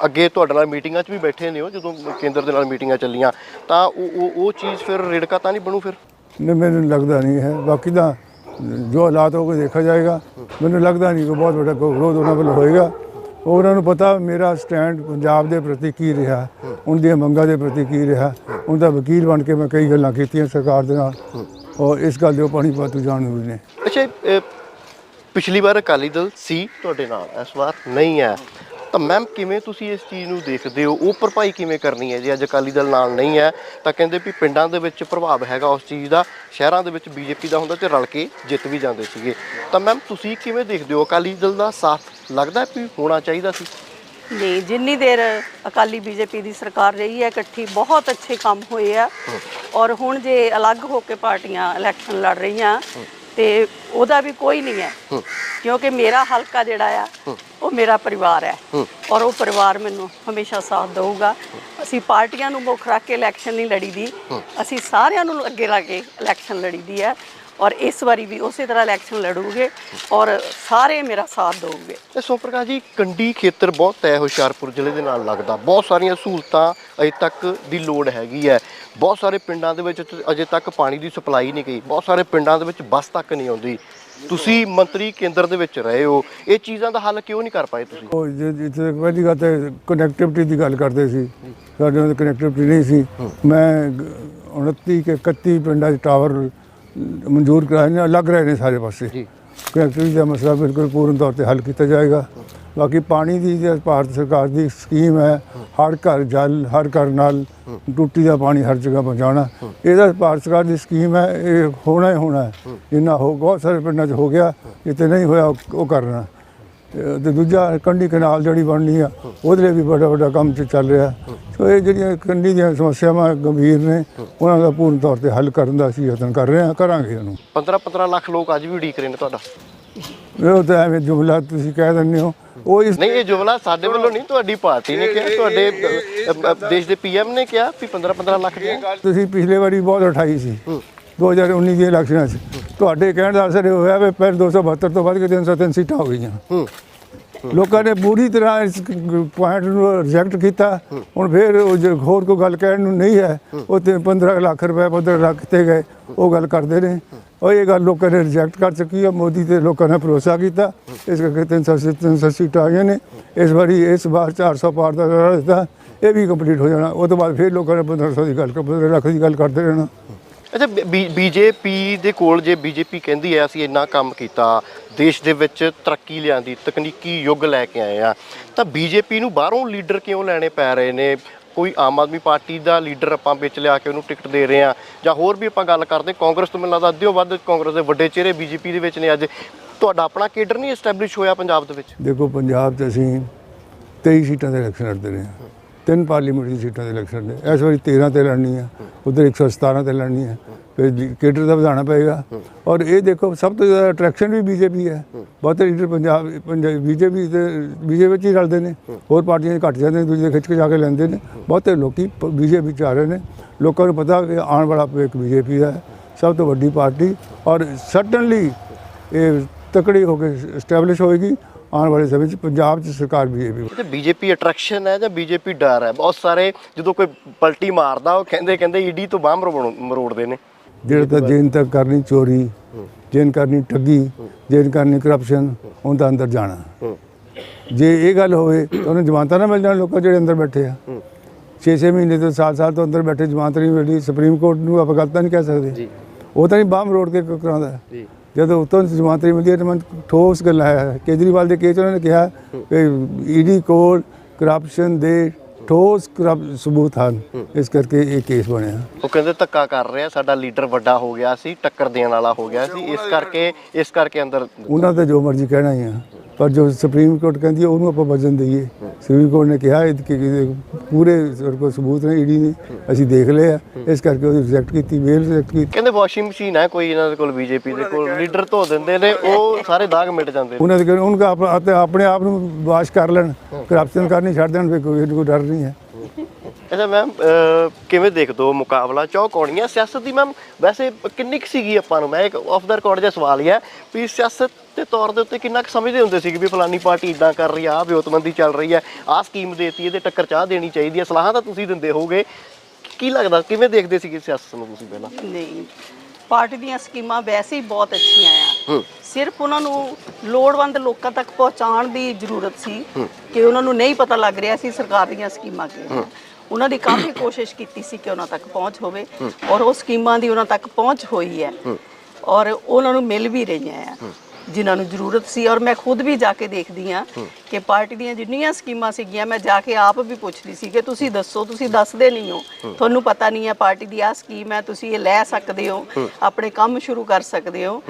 ਅੱਗੇ ਤੁਹਾਡੇ ਨਾਲ ਮੀਟਿੰਗਾਂ 'ਚ ਵੀ ਬੈਠੇ ਨੇ ਉਹ ਜਦੋਂ ਕੇਂਦਰ ਦੇ ਨਾਲ ਮੀਟਿੰਗਾਂ ਚੱਲੀਆਂ। ਤਾਂ ਉਹ ਉਹ ਉਹ ਚੀਜ਼ ਫਿਰ ਰੇੜਕਾ ਤਾਂ ਨਹੀਂ ਬਣੂ ਫਿਰ? ਨਹੀਂ ਮੈਨੂੰ ਲੱਗਦਾ ਨਹੀਂ ਹੈ। ਬਾਕੀ ਦਾ ਜੋ ਹਾਲਾਤ ਹੋਗੇ ਦੇਖਾ ਜਾਏਗਾ। ਮੈਨੂੰ ਲੱਗਦਾ ਨਹੀਂ ਕਿ ਬਹੁਤ ਵੱਡਾ ਕੋਈ ਵਿਰੋਧ ਉਹਨਾਂ ਵੱਲੋਂ ਹੋਏਗਾ। ਉਹਨਾਂ ਨੂੰ ਪਤਾ ਮੇਰਾ ਸਟੈਂਡ ਪੰਜਾਬ ਦੇ ਪ੍ਰਤੀ ਕੀ ਰਿਹਾ, ਉਹਨਾਂ ਦੀਆਂ ਮੰਗਾਂ ਦੇ ਪ੍ਰਤੀ ਕੀ ਰਿਹਾ ਉਹਦਾ ਵਕੀਲ ਬਣ ਕੇ ਮੈਂ ਕਈ ਗੱਲਾਂ ਕੀਤੀਆਂ ਸਰਕਾਰ ਦੇ ਨਾਲ। ਔਰ ਇਸ ਗੱਲ ਦੇ ਉਹ ਪਾਣੀ ਪਾਤੂ ਜਾਣੂ ਹੋਏ ਨੇ ਅੱਛਾ ਪਿਛਲੀ ਵਾਰ ਅਕਾਲੀ ਦਲ ਸੀ ਤੁਹਾਡੇ ਨਾਲ, ਇਸ ਵਾਰ ਨਹੀਂ ਹੈ। ਤਾਂ ਮੈਮ ਕਿਵੇਂ ਤੁਸੀਂ ਇਸ ਚੀਜ਼ ਨੂੰ ਦੇਖਦੇ ਹੋ? ਉਹ ਭਰਪਾਈ ਕਿਵੇਂ ਕਰਨੀ ਹੈ? ਜੇ ਅੱਜ ਅਕਾਲੀ ਦਲ ਨਾਲ ਨਹੀਂ ਹੈ ਤਾਂ ਕਹਿੰਦੇ ਵੀ ਪਿੰਡਾਂ ਦੇ ਵਿੱਚ ਪ੍ਰਭਾਵ ਹੈਗਾ ਉਸ ਚੀਜ਼ ਦਾ ਸ਼ਹਿਰਾਂ ਦੇ ਵਿੱਚ ਬੀਜੇਪੀ ਦਾ ਹੁੰਦਾ ਤੇ ਰਲ ਕੇ ਜਿੱਤ ਵੀ ਜਾਂਦੇ ਸੀਗੇ। ਤਾਂ ਮੈਮ ਤੁਸੀਂ ਕਿਵੇਂ ਦੇਖਦੇ ਹੋ? ਅਕਾਲੀ ਦਲ ਦਾ ਸਾਥ ਲੱਗਦਾ ਵੀ ਹੋਣਾ ਚਾਹੀਦਾ ਸੀ? ਨਹੀਂ ਜਿੰਨੀ ਦੇਰ ਅਕਾਲੀ ਬੀਜੇਪੀ ਦੀ ਸਰਕਾਰ ਰਹੀ ਹੈ ਇਕੱਠੀ ਬਹੁਤ ਅੱਛੇ ਕੰਮ ਹੋਏ ਆ। ਔਰ ਹੁਣ ਜੇ ਅਲੱਗ ਹੋ ਕੇ ਪਾਰਟੀਆਂ ਇਲੈਕਸ਼ਨ ਲੜ ਰਹੀਆਂ ਤੇ ਉਹਦਾ ਵੀ ਕੋਈ ਨਹੀਂ ਹੈ। ਕਿਉਂਕਿ ਮੇਰਾ ਹਲਕਾ ਜਿਹੜਾ ਆ ਉਹ ਮੇਰਾ ਪਰਿਵਾਰ ਹੈ। ਔਰ ਉਹ ਪਰਿਵਾਰ ਮੈਨੂੰ ਹਮੇਸ਼ਾ ਸਾਥ ਦਊਗਾ। ਅਸੀਂ ਪਾਰਟੀਆਂ ਨੂੰ ਮੁੱਖ ਰੱਖ ਕੇ ਇਲੈਕਸ਼ਨ ਨਹੀਂ ਲੜੀਦੀ। ਅਸੀਂ ਸਾਰਿਆਂ ਨੂੰ ਅੱਗੇ ਲਾ ਕੇ ਇਲੈਕਸ਼ਨ ਲੜੀਦੀ ਹੈ। ਔਰ ਇਸ ਵਾਰੀ ਵੀ ਉਸੇ ਤਰ੍ਹਾਂ ਇਲੈਕਸ਼ਨ ਲੜੂਗੇ ਔਰ ਸਾਰੇ ਮੇਰਾ ਸਾਥ ਦਊਗੇ। ਤੇ ਸੋਮ ਪ੍ਰਕਾਸ਼ ਜੀ ਕੰਡੀ ਖੇਤਰ ਬਹੁਤ ਹੈ ਹੁਸ਼ਿਆਰਪੁਰ ਜ਼ਿਲ੍ਹੇ ਦੇ ਨਾਲ ਲੱਗਦਾ। ਬਹੁਤ ਸਾਰੀਆਂ ਸਹੂਲਤਾਂ ਅਜੇ ਤੱਕ ਦੀ ਲੋੜ ਹੈਗੀ ਹੈ। ਬਹੁਤ ਸਾਰੇ ਪਿੰਡਾਂ ਦੇ ਵਿੱਚ ਅਜੇ ਤੱਕ ਪਾਣੀ ਦੀ ਸਪਲਾਈ ਨਹੀਂ ਗਈ। ਬਹੁਤ ਸਾਰੇ ਪਿੰਡਾਂ ਦੇ ਵਿੱਚ ਬੱਸ ਤੱਕ ਨਹੀਂ ਆਉਂਦੀ। ਤੁਸੀਂ ਮੰਤਰੀ ਕੇਂਦਰ ਦੇ ਵਿੱਚ ਰਹੇ ਹੋ। ਇਹ ਚੀਜ਼ਾਂ ਦਾ ਹੱਲ ਕਿਉਂ ਨਹੀਂ ਕਰ ਪਾਏ ਤੁਸੀਂ? ਉਹ ਜਿੱਥੇ ਪਹਿਲੀ ਗੱਲ ਤਾਂ ਕਨੈਕਟੀਵਿਟੀ ਦੀ ਗੱਲ ਕਰਦੇ ਸੀ। ਸਾਡੇ ਨਾਲ ਕਨੈਕਟੀਵਿਟੀ ਨਹੀਂ ਸੀ। ਮੈਂ ਗ- 29 ਕੇ 31 ਪਿੰਡਾਂ 'ਚ ਟਾਵਰ ਮਨਜ਼ੂਰ ਕਰਾਏ ਨੇ ਲੱਗ ਰਹੇ ਨੇ ਸਾਰੇ ਪਾਸੇ। ਜੀ। ਕਨੈਕਟੀਵਿਟੀ ਦਾ ਮਸਲਾ ਬਿਲਕੁਲ ਪੂਰਨ ਤੌਰ ਤੇ ਹੱਲ ਕੀਤਾ ਜਾਏਗਾ। ਬਾਕੀ ਪਾਣੀ ਦੀ ਜਿਹੜੀ ਭਾਰਤ ਸਰਕਾਰ ਦੀ ਸਕੀਮ ਹੈ ਹਰ ਘਰ ਜਲ ਹਰ ਘਰ ਨਾਲ ਟੂਟੀ ਦਾ ਪਾਣੀ ਹਰ ਜਗ੍ਹਾ ਪਹੁੰਚਾਉਣਾ। ਇਹਦਾ ਭਾਰਤ ਸਰਕਾਰ ਦੀ ਸਕੀਮ ਹੈ ਇਹ ਹੋਣਾ ਹੀ ਹੋਣਾ ਹੈ। ਜਿੰਨਾ ਹੋ ਬਹੁਤ ਸਾਰੇ ਪਿੰਡਾਂ 'ਚ ਹੋ ਗਿਆ ਜਿੱਥੇ ਨਹੀਂ ਹੋਇਆ ਉਹ ਕਰਨਾ। ਤੇ ਦੂਜਾ ਕੰਢੀ ਕਨਾਲ ਜਿਹੜੀ ਬਣਨੀ ਆ ਉਹਦੇ ਲਈ ਵੀ ਬੜਾ ਵੱਡਾ ਕੰਮ ਚ ਚੱਲ ਰਿਹਾ। ਸੋ ਇਹ ਜਿਹੜੀਆਂ ਕੰਢੀ ਦੀਆਂ ਸਮੱਸਿਆਵਾਂ ਗੰਭੀਰ ਨੇ ਉਹਨਾਂ ਦਾ ਪੂਰਨ ਤੌਰ ਤੇ ਹੱਲ ਕਰਨ ਦਾ ਅਸੀਂ ਯਤਨ ਕਰ ਰਹੇ ਹਾਂ ਕਰਾਂਗੇ ਉਹਨੂੰ 15 15 ਲੱਖ ਲੋਕ ਅੱਜ ਵੀ ਉਡੀਕ ਰਹੇ ਨੇ ਤੁਹਾਡਾ। ਇਹ ਤਾਂ ਐਵੇਂ ਜੁਮਲਾ ਤੁਸੀਂ ਕਹਿ ਦਿੰਦੇ ਹੋ। ਉਹ ਇਸ ਨਹੀਂ ਇਹ ਜੁਮਲਾ ਸਾਡੇ ਵੱਲੋਂ ਨਹੀਂ ਤੁਹਾਡੀ ਪਾਰਟੀ ਨੇ ਕਿਹਾ ਤੁਹਾਡੇ ਦੇਸ਼ ਦੇ ਪੀਐਮ ਨੇ ਕਿਹਾ ਵੀ 15 15 ਲੱਖ ਦੀ ਤੁਸੀਂ ਪਿਛਲੇ ਵਾਰੀ ਬਹੁਤ ਉਠਾਈ ਸੀ। 2019 ਦੀਆਂ ਇਲੈਕਸ਼ਨਾਂ 'ਚ ਤੁਹਾਡੇ ਕਹਿਣ ਦਾ ਅਸਰ ਇਹ ਹੋਇਆ ਵੀ ਪਹਿਲ 272 ਤੋਂ ਵੱਧ ਕੇ 303 ਸੀਟਾਂ ਹੋ ਗਈਆਂ। ਹੂੰ। ਲੋਕਾਂ ਨੇ ਪੂਰੀ ਤਰ੍ਹਾਂ ਇਸ ਪੁਆਇੰਟ ਨੂੰ ਰਿਜੈਕਟ ਕੀਤਾ। ਹੁਣ ਫਿਰ ਉਹ ਜੇ ਹੋਰ ਕੋਈ ਗੱਲ ਕਹਿਣ ਨੂੰ ਨਹੀਂ ਹੈ ਉਹ ਤੇ 15 ਲੱਖ ਰੁਪਏ 15 ਲੱਖ ਤੇ ਗਏ। ਉਹ ਗੱਲ ਕਰਦੇ ਨੇ। ਉਹ ਇਹ ਗੱਲ ਲੋਕਾਂ ਨੇ ਰਿਜੈਕਟ ਕਰ ਚੁੱਕੀ ਹੈ ਮੋਦੀ ਤੇ ਲੋਕਾਂ ਨੇ ਭਰੋਸਾ ਕੀਤਾ। ਇਸ ਕਰਕੇ 300 ਸੀ- 300 ਸੀਟਾਂ ਆਈਆਂ ਨੇ। ਇਸ ਵਾਰੀ ਇਸ ਵਾਰ 400 ਪਾਰ ਦਾ ਦਿੱਤਾ ਇਹ ਵੀ ਕੰਪਲੀਟ ਹੋ ਜਾਣਾ। ਉਹ ਤੋਂ ਬਾਅਦ ਫਿਰ ਲੋਕਾਂ ਨੇ 1500 ਦੀ ਗੱਲ 15 ਲੱਖ ਦੀ ਗੱਲ ਕਰਦੇ ਰਹਿਣਾ। ਅੱਛਾ ਬੀਜੇਪੀ ਦੇ ਕੋਲ ਜੇ ਬੀਜੇਪੀ ਕਹਿੰਦੀ ਹੈ, ਅਸੀਂ ਇੰਨਾ ਕੰਮ ਕੀਤਾ, ਦੇਸ਼ ਦੇ ਵਿੱਚ ਤਰੱਕੀ ਲਿਆਂਦੀ, ਤਕਨੀਕੀ ਯੁੱਗ ਲੈ ਕੇ ਆਏ ਆ, ਤਾਂ ਬੀਜੇਪੀ ਨੂੰ ਬਾਹਰੋਂ ਲੀਡਰ ਕਿਉਂ ਲੈਣੇ ਪੈ ਰਹੇ ਨੇ? ਕੋਈ ਆਮ ਆਦਮੀ ਪਾਰਟੀ ਦਾ ਲੀਡਰ ਆਪਾਂ ਵਿੱਚ ਲਿਆ ਕੇ ਉਹਨੂੰ ਟਿਕਟ ਦੇ ਰਹੇ ਆ, ਜਾਂ ਹੋਰ ਵੀ ਆਪਾਂ ਗੱਲ ਕਰਦੇ, ਕਾਂਗਰਸ ਤੋਂ ਮੈਨੂੰ ਲੱਗਦਾ ਅੱਧਿਓ ਵੱਧ ਕਾਂਗਰਸ ਦੇ ਵੱਡੇ ਚਿਹਰੇ ਬੀਜੇਪੀ ਦੇ ਵਿੱਚ ਨੇ ਅੱਜ। ਤੁਹਾਡਾ ਆਪਣਾ ਕੇਡਰ ਨਹੀਂ ਐਸਟੈਬਲਿਸ਼ ਹੋਇਆ ਪੰਜਾਬ ਦੇ ਵਿੱਚ? ਦੇਖੋ, ਪੰਜਾਬ 'ਚ ਅਸੀਂ 23 ਸੀਟਾਂ ਦੇ ਇਲੈਕਸ਼ਨ ਲੜਦੇ ਰਹੇ ਹਾਂ। ਤਿੰਨ ਪਾਰਲੀਮੈਂਟਰੀ ਸੀਟਾਂ ਦੇ ਇਲੈਕਸ਼ਨ ਨੇ। ਇਸ ਵਾਰੀ 13 ਤੇ ਲੜਨੀ ਆ, ਉਧਰ 117 ਤੇ ਲੜਨੀ ਹੈ ਫਿਰ ਲੀ- ਕੇਡਰ ਦਾ ਵਧਾਉਣਾ ਪਏਗਾ। ਔਰ ਇਹ ਦੇਖੋ, ਸਭ ਤੋਂ ਜ਼ਿਆਦਾ ਅਟਰੈਕਸ਼ਨ ਵੀ ਬੀਜੇਪੀ ਹੈ। ਬਹੁਤੇ ਲੀਡਰ ਪੰਜਾਬ ਪੰਜਾਬ, ਬੀਜੇਪੀ ਤੇ, ਬੀਜੇਪੀ ਵਿੱਚ ਹੀ ਰਲਦੇ ਨੇ। ਹੋਰ ਪਾਰਟੀਆਂ 'ਚ ਘੱਟ ਜਾਂਦੇ ਨੇ, ਦੂਜੇ ਖਿੱਚ ਕੇ ਜਾ ਕੇ ਲੈਂਦੇ ਨੇ। ਬਹੁਤੇ ਲੋਕੀ ਬੀਜੇਪੀ ਚ ਆ ਰਹੇ ਨੇ। ਲੋਕਾਂ ਨੂੰ ਪਤਾ ਕਿ ਆਉਣ ਵਾਲਾ ਭਵਿੱਖ ਬੀਜੇਪੀ ਦਾ ਹੈ। ਸਭ ਤੋਂ ਵੱਡੀ ਪਾਰਟੀ। ਔਰ ਸਰਟਨਲੀ ਇਹ ਤਕੜੀ ਹੋ ਕੇ ਸਟੈਬਲਿਸ਼ ਹੋਏਗੀ। ਆਉਣ ਵਾਲੇ ਸਮੇਂ 'ਚ ਪੰਜਾਬ 'ਚ ਸਰਕਾਰ ਬੀਜੇਪੀ ਤੇ ਬੀਜੇਪੀ ਅਟਰੈਕਸ਼ਨ ਹੈ ਜਾਂ ਬੀਜੇਪੀ ਡਰ ਹੈ? ਬਹੁਤ ਸਾਰੇ ਜਦੋਂ ਕੋਈ ਪਲਟੀ ਮਾਰਦਾ ਉਹ ਕਹਿੰਦੇ ਕਹਿੰਦੇ ਈਡੀ ਤੋਂ ਬਾਹਰ ਮਰੋੜ- ਮਰੋੜਦੇ ਨੇ। ਜਿਹੜੇ ਤਾਂ ਜੇਨ ਤੱਕ ਕਰਨੀ ਚੋਰੀ ਜੇਨ ਕਰਨੀ ਠੱਗੀ ਜੇਨ ਕਰਨੀ ਕਰਪਸ਼ਨ ਉਹਨਾਂ ਦਾ ਅੰਦਰ ਜਾਣਾ। ਜੇ ਇਹ ਗੱਲ ਹੋਵੇ ਤਾਂ ਉਹਨੂੰ ਜਮਾਨਤਾਂ ਨਾ ਮਿਲ ਜਾਣ ਲੋਕਾਂ ਜਿਹੜੇ ਅੰਦਰ ਬੈਠੇ ਆ। 6-6 ਮਹੀਨੇ ਤੋਂ ਸਾਲ-ਸਾਲ ਤੋਂ ਅੰਦਰ ਬੈਠੇ ਜਮਾਨਤ ਨਹੀਂ ਮਿਲਦੀ ਸੁਪਰੀਮ ਕੋਰਟ ਨੂੰ ਆਪਾਂ ਗਲਤ ਨਹੀਂ ਕਹਿ ਸਕਦੇ। ਉਹ ਤਾਂ ਨਹੀਂ ਬਾਹਮ ਰੋਡ ਕੇ ਕ- ਕਰਾਉਂਦਾ। ਜੀ। ਜਦੋਂ ਉਤੋਂ ਜਮਾਨਤ ਮਿਲਦੀ ਹੈ ਤਾਂ ਮੈਨੂੰ ਠੋਸ ਗੱਲ ਹੈ। ਕੇਜਰੀਵਾਲ ਦੇ ਕੇਸ ਉਹਨਾਂ ਨੇ ਕਿਹਾ ਕਿ ਈਡੀ ਕੋਲ ਕਰਪਸ਼ਨ ਦੇ ਠੋਸ ਕਰਪ ਸਬੂਤ ਹਨ। ਇਸ ਕਰਕੇ ਇਹ ਕੇਸ ਬਣਿਆ। ਉਹ ਕਹਿੰਦੇ ਧੱਕਾ ਕਰ ਰਿਹਾ ਸਾਡਾ ਲੀਡਰ ਵੱਡਾ ਹੋ ਗਿਆ ਸੀ ਟੱਕਰ ਦੇਣ ਵਾਲਾ ਹੋ ਗਿਆ ਸੀ। ਇਸ ਕਰਕੇ ਇਸ ਕਰਕੇ ਅੰਦਰ ਉਹਨਾਂ ਦਾ ਜੋ ਮਰਜ਼ੀ ਕਹਿਣਾ ਹੀ ਆ। ਪਰ ਜੋ ਸੁਪਰੀਮ ਕੋਰਟ ਕਹਿੰਦੀ ਹੈ ਉਹਨੂੰ ਆਪਾਂ ਵਜਨ ਦਈਏ। ਸੁਪਰੀਮ ਕੋਰਟ ਨੇ ਕਿਹਾ ਕਿ ਪੂਰੇ ਸਾਡੇ ਕੋਲ ਸਬੂਤ ਨੇ ਈਡੀ ਨੇ ਅਸੀਂ ਦੇਖ ਲਏ ਆ। ਇਸ ਕਰਕੇ ਉਹਦੀ ਰਿਜੈਕਟ ਕੀਤੀ ਮੇਲ ਰਿਜੈਕਟ ਕੀਤੀ। ਕਹਿੰਦੇ ਵਾਸ਼ਿੰਗ ਮਸ਼ੀਨ ਹੈ ਕੋਈ ਇਹਨਾਂ ਦੇ ਕੋਲ ਬੀਜੇਪੀ ਦੇ ਕੋਲ। ਲੀਡਰ ਧੋ ਦਿੰਦੇ ਨੇ ਉਹ ਸਾਰੇ ਦਾਗ ਮਿਟ ਜਾਂਦੇ ਉਹਨਾਂ ਦੇ ਕਹਿੰਦੇ ਉਹਨਾਂ ਅਤੇ ਆਪਣੇ ਆਪ ਨੂੰ ਵਾਸ਼ ਕਰ ਲੈਣ ਕਰਪਸ਼ਨ ਕਰਨੀ ਛੱਡ ਦੇਣ ਫਿਰ ਕੋਈ ਡਰ ਨਹੀਂ ਹੈ। ਅੱਛਾ ਮੈਮ ਕਿਵੇਂ ਦੇਖਦੇ ਹੋ ਮੁਕਾਬਲਾ? ਚੌਕੌਣੀਆਂ ਸਿਆਸਤ ਦੀ ਮੈਮ ਵੈਸੇ ਕਿੰਨੀ ਕੁ ਸੀਗੀ ਆਪਾਂ ਨੂੰ? ਮੈਂ ਇੱਕ ਆਫ ਦਾ ਰਿਕਾਰਡ ਜਿਹਾ ਸਵਾਲ ਹੀ ਹੈ ਵੀ ਸਿਆਸਤ ਦੇ ਤੌਰ ਦੇ ਉੱਤੇ ਕਿੰਨਾ ਕੁ ਸਮਝਦੇ ਹੁੰਦੇ ਸੀ ਕਿ ਵੀ ਫਲਾਨੀ ਪਾਰਟੀ ਇਦਾਂ ਕਰ ਰਹੀ ਆ ਆਹ ਵਿਉਂਤਬੰਦੀ ਚੱਲ ਰਹੀ ਹੈ ਆਹ ਸਕੀਮ ਦੇਤੀ ਇਹਦੇ ਟੱਕਰ ਚਾਹ ਦੇਣੀ ਚਾਹੀਦੀ ਹੈ ਸਲਾਹਾਂ ਤਾਂ ਤੁਸੀਂ ਦਿੰਦੇ ਹੋਗੇ ਕੀ ਲੱਗਦਾ ਕਿਵੇਂ ਦੇਖਦੇ ਸੀਗੇ ਸਿਆਸਤ ਨੂੰ ਤੁਸੀਂ ਪਹਿਲਾਂ? ਨਹੀਂ ਪਾਰਟੀ ਦੀਆਂ ਸਕੀਮਾਂ ਵੈਸੇ ਹੀ ਬਹੁਤ ਅੱਛੀਆਂ ਆ। ਸਿਰਫ ਉਹਨਾਂ ਨੂੰ ਲੋੜਵੰਦ ਲੋਕਾਂ ਤੱਕ ਪਹੁੰਚਾਉਣ ਦੀ ਜ਼ਰੂਰਤ ਸੀ ਕਿ ਉਹਨਾਂ ਨੂੰ ਨਹੀਂ ਪਤਾ ਲੱਗ ਰਿਹਾ ਸੀ ਸਰਕਾਰ ਦੀਆਂ ਸਕੀਮਾਂ ਕੀ ਹਨ ਉਹਨਾਂ ਦੀ ਕਾਫੀ ਕੋਸ਼ਿਸ਼ ਕੀਤੀ ਸੀ ਕਿ ਉਹਨਾਂ ਤੱਕ ਪਹੁੰਚ ਹੋਵੇ ਔਰ ਉਹ ਸਕੀਮਾਂ ਦੀ ਉਹਨਾਂ ਤੱਕ ਪਹੁੰਚ ਹੋਈ ਹੈ। ਔਰ ਉਹਨਾਂ ਨੂੰ ਮਿਲ ਵੀ ਰਹੀਆਂ ਆ ਜਿਨ੍ਹਾਂ ਨੂੰ ਜ਼ਰੂਰਤ ਸੀ। ਔਰ ਮੈਂ ਖੁਦ ਵੀ ਜਾ ਕੇ ਦੇਖਦੀ ਆ ਕਿ ਪਾਰਟੀ ਦੀਆਂ ਜਿੰਨੀਆਂ ਸਕੀਮਾਂ ਸੀਗੀਆਂ ਮੈਂ ਜਾ ਕੇ ਆਪ ਵੀ ਪੁੱਛਦੀ ਸੀ ਕਿ ਤੁਸੀਂ ਦੱਸੋ ਤੁਸੀਂ ਦੱਸਦੇ ਨਹੀਂ ਹੋ। ਤੁਹਾਨੂੰ ਪਤਾ ਨਹੀਂ ਹੈ ਪਾਰਟੀ ਦੀ ਆ ਸਕੀਮ ਹੈ ਤੁਸੀਂ ਇਹ ਲੈ ਸਕਦੇ ਹੋ ਆਪਣੇ ਕੰਮ ਸ਼ੁਰੂ ਕਰ ਸਕਦੇ ਹੋ।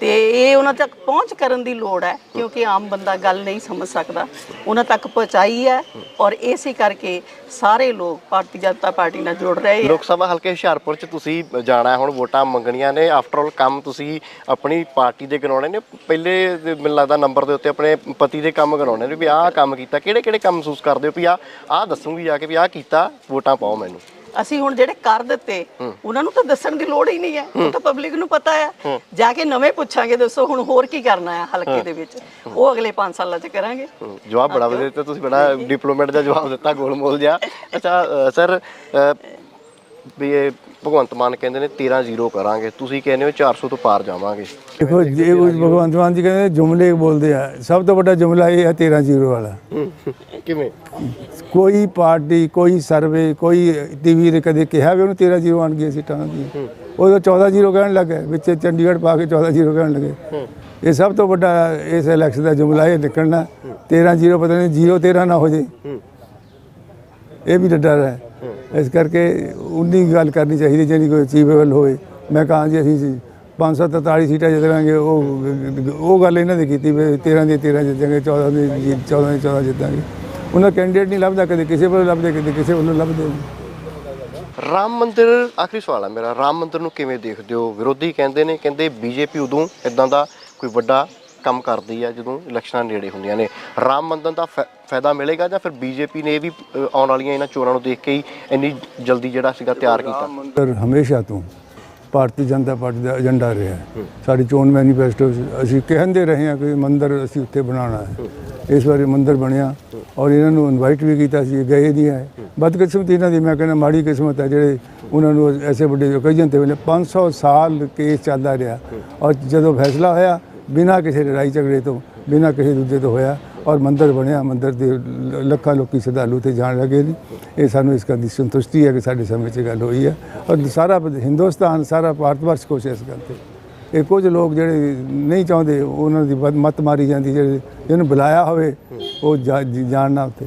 ਤੇ ਇਹ ਉਹਨਾਂ ਤੱਕ ਪਹੁੰਚ ਕਰਨ ਦੀ ਲੋੜ ਹੈ ਕਿਉਂਕਿ ਆਮ ਬੰਦਾ ਗੱਲ ਨਹੀਂ ਸਮਝ ਸਕਦਾ। ਉਹਨਾਂ ਤੱਕ ਪਹੁੰਚਾਈ ਹੈ ਔਰ ਇਸੇ ਕਰਕੇ ਸਾਰੇ ਲੋਕ ਭਾਰਤੀ ਜਨਤਾ ਪਾਰਟੀ ਨਾਲ ਜੁੜ ਰਹੇ ਆ ਲੋਕ ਸਭਾ ਹਲਕੇ ਹੁਸ਼ਿਆਰਪੁਰ ਚ ਤੁਸੀਂ ਜਾਣਾ ਹੈ ਹੁਣ ਵੋਟਾਂ ਮੰਗਣੀਆਂ ਨੇ। ਆਫਟਰ ਆਲ ਕੰਮ ਤੁਸੀਂ ਆਪਣੀ ਪਾਰਟੀ ਦੇ ਗਣਾਉਣੇ ਨੇ। ਪਹਿਲੇ ਮੈਨੂੰ ਲੱਗਦਾ ਨੰਬਰ ਦੇ ਉੱਤੇ ਆਪਣੇ ਪਤੀ ਦੇ ਕੰਮ ਨੇ ਵੀ ਆਹ ਕੰਮ ਕੀਤਾ। ਕਿਹੜੇ ਕਿਹੜੇ ਕੰਮ ਮਹਿਸੂਸ ਕਰਦੇ ਹੋ? ਵੀ ਆਹ ਆਹ ਦੱਸੂਗੀ ਜਾ ਕੇ ਵੀ ਆਹ ਕੀਤਾ ਵੋਟਾਂ ਪਾਓ ਮੈਨੂੰ। ਅਸੀਂ ਹੁਣ ਜਿਹੜੇ ਕਰ ਦਿੱਤੇ ਉਹਨਾਂ ਨੂੰ ਤਾਂ ਦੱਸਣ ਦੀ ਲੋੜ ਹੀ ਨਹੀਂ ਹੈ। ਉਹ ਤਾਂ ਪਬਲਿਕ ਨੂੰ ਪਤਾ ਹੈ। ਜਾ ਕੇ ਨਵੇਂ ਪੁੱਛਾਂਗੇ ਦੱਸੋ ਹੁਣ ਹੋਰ ਕੀ ਕਰਨਾ ਹੈ ਹਲਕੇ ਦੇ ਵਿੱਚ। ਉਹ ਅਗਲੇ 5 ਸਾਲਾਂ 'ਚ ਕਰਾਂਗੇ। ਜਵਾਬ ਬੜਾ ਵਧੀਆ ਦਿੱਤਾ ਤੁਸੀਂ ਬੜਾ ਡਿਪਲੋਮੇਟ ਦਾ ਜਵਾਬ ਦਿੱਤਾ ਗੋਲਮੋਲ ਜਿਹਾ। ਅੱਛਾ ਸਰ ਵੀ ਇਹ ਭਗਵੰਤ ਮਾਨ ਕਹਿੰਦੇ ਨੇ 13 ਜ਼ੀਰੋ ਕਰਾਂਗੇ। ਤੁਸੀਂ ਕਹਿੰਦੇ ਹੋ 400 ਤੋਂ ਪਾਰ ਜਾਵਾਂਗੇ। ਦੇਖੋ ਜੇ ਉਹ ਭਗਵੰਤ ਮਾਨ ਜੀ ਕਹਿੰਦੇ ਜੁਮਲੇ ਬੋਲਦੇ ਆ ਸਭ ਤੋਂ ਵੱਡਾ ਜੁਮਲਾ ਇਹ ਹੈ 13 ਜ਼ੀਰੋ ਵਾਲਾ। ਕਿਵੇਂ? ਕੋਈ ਪਾਰਟੀ ਕੋਈ ਸਰਵੇ ਕੋਈ ਟੀਵੀ ਨੇ ਕਦੇ ਕਿਹਾ ਵੀ ਉਹਨੂੰ 13 ਜ਼ੀਰੋ ਆਣ ਗਈਆਂ ਸੀਟਾਂ ਦੀ? ਉਹ ਤਾਂ 14 ਜ਼ੀਰੋ ਕਹਿਣ ਲੱਗੇ ਵਿੱਚ ਚੰਡੀਗੜ੍ਹ ਪਾ ਕੇ 14 ਜ਼ੀਰੋ ਕਹਿਣ ਲੱਗੇ। ਇਹ ਸਭ ਤੋਂ ਵੱਡਾ ਇਸ ਇਲੈਕਸ਼ਨ ਦਾ ਜੁਮਲਾ ਇਹ ਨਿਕਲਣਾ 13 ਜ਼ੀਰੋ ਪਤਾ ਨਹੀਂ ਜ਼ੀਰੋ 13 ਨਾ ਹੋ ਜੇ। ਇਹ ਵੀ ਡਰ ਹੈ। ਇਸ ਕਰਕੇ ਉਨੀ ਗੱਲ ਕਰਨੀ ਚਾਹੀਦੀ ਜਿਹੜੀ ਕੋਈ ਅਚੀਵੇਬਲ ਹੋਵੇ। ਮੈਂ ਕਹਾਂ ਜੀ ਅਸੀਂ 543 ਸੀਟਾਂ ਜਿੱਤ ਲਾਂਗੇ ਉਹ ਉਹ ਗੱਲ ਇਹਨਾਂ ਦੀ ਕੀਤੀ ਵੀ 13 ਦੀ 13 ਜਿੱਤਾਂਗੇ 14 ਦੀ 14 ਦੀ 14 ਜਿੱਤਾਂਗੇ। ਉਹਨਾਂ ਕੈਂਡੀਡੇਟ ਨਹੀਂ ਲੱਭਦਾ ਕਦੇ, ਕਿਸੇ ਵੱਲੋਂ ਲੱਭਦੇ, ਕਦੇ ਕਿਸੇ ਵੱਲੋਂ ਲੱਭਦੇ ਰਾਮ ਮੰਦਿਰ, ਆਖਰੀ ਸਵਾਲ ਹੈ ਮੇਰਾ। ਰਾਮ ਮੰਦਿਰ ਨੂੰ ਕਿਵੇਂ ਦੇਖਦੇ ਹੋ? ਵਿਰੋਧੀ ਕਹਿੰਦੇ ਨੇ, ਕਹਿੰਦੇ ਬੀਜੇਪੀ ਉਦੋਂ ਇਦਾਂ ਦਾ ਕੋਈ ਵੱਡਾ ਕੰਮ ਕਰਦੀ ਹੈ ਜਦੋਂ ਇਲੈਕਸ਼ਨਾਂ ਨੇੜੇ ਹੁੰਦੀਆਂ ਨੇ। ਰਾਮ ਮੰਦਿਰ ਦਾ ਫਾਇਦਾ ਮਿਲੇਗਾ ਜਾਂ ਫਿਰ ਬੀਜੇਪੀ ਨੇ ਇਹ ਵੀ ਆਉਣ ਵਾਲੀਆਂ ਇਹਨਾਂ ਚੋਣਾਂ ਨੂੰ ਦੇਖ ਕੇ ਹੀ ਇੰਨੀ ਜਲਦੀ ਜਿਹੜਾ ਸੀਗਾ ਤਿਆਰ ਕੀਤਾ? ਪਰ ਹਮੇਸ਼ਾ ਤੋਂ ਭਾਰਤੀ ਜਨਤਾ ਪਾਰਟੀ ਦਾ ਏਜੰਡਾ ਰਿਹਾ। ਸਾਡੀ ਚੋਣ ਮੈਨੀਫੈਸਟੋ ਅਸੀਂ ਕਹਿੰਦੇ ਰਹੇ ਹਾਂ ਕਿ ਮੰਦਿਰ ਅਸੀਂ ਉੱਥੇ ਬਣਾਉਣਾ ਹੈ। ਇਸ ਵਾਰੀ ਮੰਦਿਰ ਬਣਿਆ ਔਰ ਇਹਨਾਂ ਨੂੰ ਇਨਵਾਈਟ ਵੀ ਕੀਤਾ ਸੀ ਗਏ ਨਹੀਂ ਹੈ ਬਦਕਿਸਮਤੀ ਇਹਨਾਂ ਦੀ ਮੈਂ ਕਹਿੰਦਾ ਮਾੜੀ ਕਿਸਮਤ ਹੈ ਜਿਹੜੇ ਉਹਨਾਂ ਨੂੰ ਐਸੇ ਵੱਡੇ ਓਕੇਜਨ ਤੇ ਵੇਲੇ 500 ਸਾਲ ਕੇਸ ਚੱਲਦਾ ਰਿਹਾ ਔਰ ਜਦੋਂ ਫੈਸਲਾ ਹੋਇਆ ਬਿਨਾਂ ਕਿਸੇ ਲੜਾਈ ਝਗੜੇ ਤੋਂ ਬਿਨਾਂ ਕਿਸੇ ਦੂਜੇ ਤੋਂ ਹੋਇਆ ਔਰ ਮੰਦਿਰ ਬਣਿਆ ਮੰਦਿਰ ਦੇ ਲੱਖਾਂ ਲੋਕੀ ਸ਼ਰਧਾਲੂ ਤੇ ਜਾਣ ਲੱਗੇ ਨੇ। ਇਹ ਸਾਨੂੰ ਇਸ ਗੱਲ ਦੀ ਸੰਤੁਸ਼ਟੀ ਹੈ ਕਿ ਸਾਡੇ ਸਮੇਂ 'ਚ ਗੱਲ ਹੋਈ ਹੈ। ਔਰ ਸਾਰਾ ਹਿੰਦੁਸਤਾਨ ਸਾਰਾ ਭਾਰਤ ਵਰਸ਼ ਗੱਲ ਤੇ। ਇਹ ਕੁਝ ਲੋਕ ਜਿਹੜੇ ਨਹੀਂ ਚਾਹੁੰਦੇ ਉਹਨਾਂ ਦੀ ਮੱਤ ਮਾਰੀ ਜਾਂਦੀ ਜਿਹੜੇ ਜਿਹਨੂੰ ਬੁਲਾਇਆ ਹੋਵੇ ਉਹ ਜਾਣਨਾ ਉੱਤੇ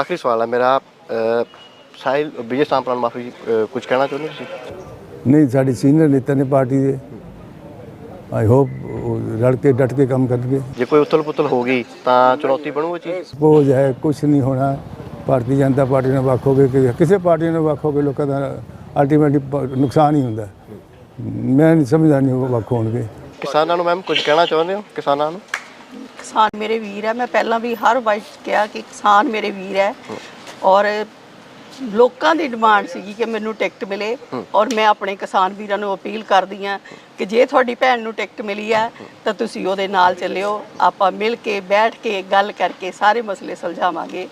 ਆਖਰੀ ਸਵਾਲ ਹੈ ਮੇਰਾ ਸਾਹਿਲ ਵਿਜੇ ਸਾਂਪਲਾਨ ਮਾਫੀ ਕੁਝ ਕਹਿਣਾ ਚਾਹੁੰਦੇ ਤੁਸੀਂ? ਨਹੀਂ ਸਾਡੇ ਸੀਨੀਅਰ ਨੇਤਾ ਨੇ ਪਾਰਟੀ ਦੇ ਆਈ ਹੋਪ ਰਲ ਕੇ ਡਟ ਕੇ ਕੰਮ ਕਰਨਗੇ। ਜੇ ਕੋਈ ਉਥਲ ਪੁਥਲ ਹੋ ਗਈ ਤਾਂ ਚੁਣੌਤੀ ਬਣੂਗੀ ਚੀਜ਼? ਸਪੋਜ਼ ਹੈ ਕੁਝ ਨਹੀਂ ਹੋਣਾ। ਭਾਰਤੀ ਜਨਤਾ ਪਾਰਟੀ ਨਾਲ ਵੱਖ ਹੋ ਕੇ ਕਿ- ਕਿਸੇ ਪਾਰਟੀ ਨਾਲ ਵੱਖ ਹੋ ਲੋਕਾਂ ਦਾ ਅਲਟੀਮੇਟਲੀ ਨੁਕਸਾਨ ਹੀ ਹੁੰਦਾ। ਮੈਂ ਨਹੀਂ ਸਮਝਦਾ ਨਹੀਂ ਉਹ ਵੱਖ ਹੋਣਗੇ। ਕਿਸਾਨਾਂ ਨੂੰ ਮੈਮ ਕੁਝ ਕਹਿਣਾ ਚਾਹੁੰਦੇ ਹੋ? ਕਿਸਾਨਾਂ ਨੂੰ? ਕਿਸਾਨ ਮੇਰੇ ਵੀਰ ਹੈ। ਮੈਂ ਪਹਿਲਾਂ ਵੀ ਹਰ ਵਾਰ ਕਿਹਾ ਕਿ ਕਿਸਾਨ ਮੇਰੇ ਵੀਰ ਹੈ। ਔਰ ਲੋਕਾਂ ਦੀ ਡਿਮਾਂਡ ਸੀਗੀ ਕਿ ਮੈਨੂੰ ਟਿਕਟ ਮਿਲੇ ਔਰ ਮੈਂ ਆਪਣੇ ਕਿਸਾਨ ਵੀਰਾਂ ਨੂੰ ਅਪੀਲ ਕਰਦੀ ਆ ਕਿ ਜੇ ਤੁਹਾਡੀ ਭੈਣ ਨੂੰ ਟਿਕਟ ਮਿਲੀ ਹੈ ਤਾਂ ਤੁਸੀਂ ਉਹਦੇ ਨਾਲ ਚੱਲਿਓ। ਆਪਾਂ ਮਿਲ ਕੇ ਬੈਠ ਕੇ ਗੱਲ ਕਰਕੇ ਸਾਰੇ ਮਸਲੇ ਸੁਲਝਾਵਾਂਗੇ।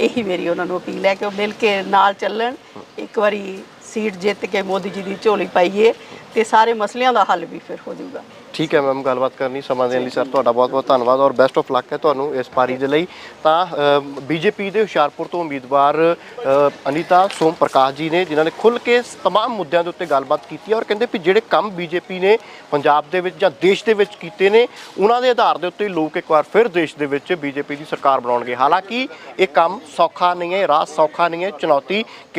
ਇਹੀ ਮੇਰੀ ਉਹਨਾਂ ਨੂੰ ਅਪੀਲ ਹੈ ਕਿ ਉਹ ਮਿਲ ਕੇ ਨਾਲ ਚੱਲਣ। ਇੱਕ ਵਾਰੀ ਸੀਟ ਜਿੱਤ ਕੇ ਮੋਦੀ ਜੀ ਦੀ ਝੋਲੀ ਪਾਈਏ ਤੇ ਸਾਰੇ ਮਸਲਿਆਂ ਦਾ ਹੱਲ ਵੀ ਫਿਰ ਹੋ ਜਾਊਗਾ ਠੀਕ ਹੈ ਮੈਮ ਗੱਲਬਾਤ ਕਰਨੀ ਸਮਾਂ ਦੇਣ ਲਈ ਸਰ ਤੁਹਾਡਾ ਬਹੁਤ ਬਹੁਤ ਧੰਨਵਾਦ ਔਰ ਬੈਸਟ ਆਫ ਲੱਕ ਹੈ ਤੁਹਾਨੂੰ ਇਸ ਪਾਰੀ ਦੇ ਲਈ ਤਾਂ ਬੀਜੇਪੀ ਦੇ ਹੁਸ਼ਿਆਰਪੁਰ ਤੋਂ ਉਮੀਦਵਾਰ ਅ, ਅਨੀਤਾ ਸੋਮ ਪ੍ਰਕਾਸ਼ ਜੀ ਨੇ ਜਿਨ੍ਹਾਂ ਨੇ ਖੁੱਲ ਕੇ ਇਸ तमाम ਮੁੱਦਿਆਂ ਦੇ ਉੱਤੇ ਗੱਲਬਾਤ ਕੀਤੀ ਹੈ ਔਰ ਕਹਿੰਦੇ ਵੀ ਜਿਹੜੇ ਕੰਮ ਬੀਜੇਪੀ ਨੇ ਪੰਜਾਬ ਦੇ ਵਿੱਚ ਜਾਂ ਦੇਸ਼ ਦੇ ਵਿੱਚ ਕੀਤੇ ਨੇ ਉਹਨਾਂ ਦੇ ਆਧਾਰ ਦੇ ਉੱਤੇ ਲੋਕ ਇੱਕ ਵਾਰ ਫਿਰ ਦੇਸ਼ ਦੇ ਵਿੱਚ ਬੀਜੇਪੀ ਦੀ ਸਰਕਾਰ ਬਣਾਉਣਗੇ ਹਾਲਾਂਕਿ ਇਹ ਕੰਮ ਸੌਖਾ ਨਹੀਂ ਹੈ ਇਹ ਰਾਹ ਸੌਖਾ ਨਹੀਂ ਹੈ ਚੁਣੌਤੀ ਕਿਸ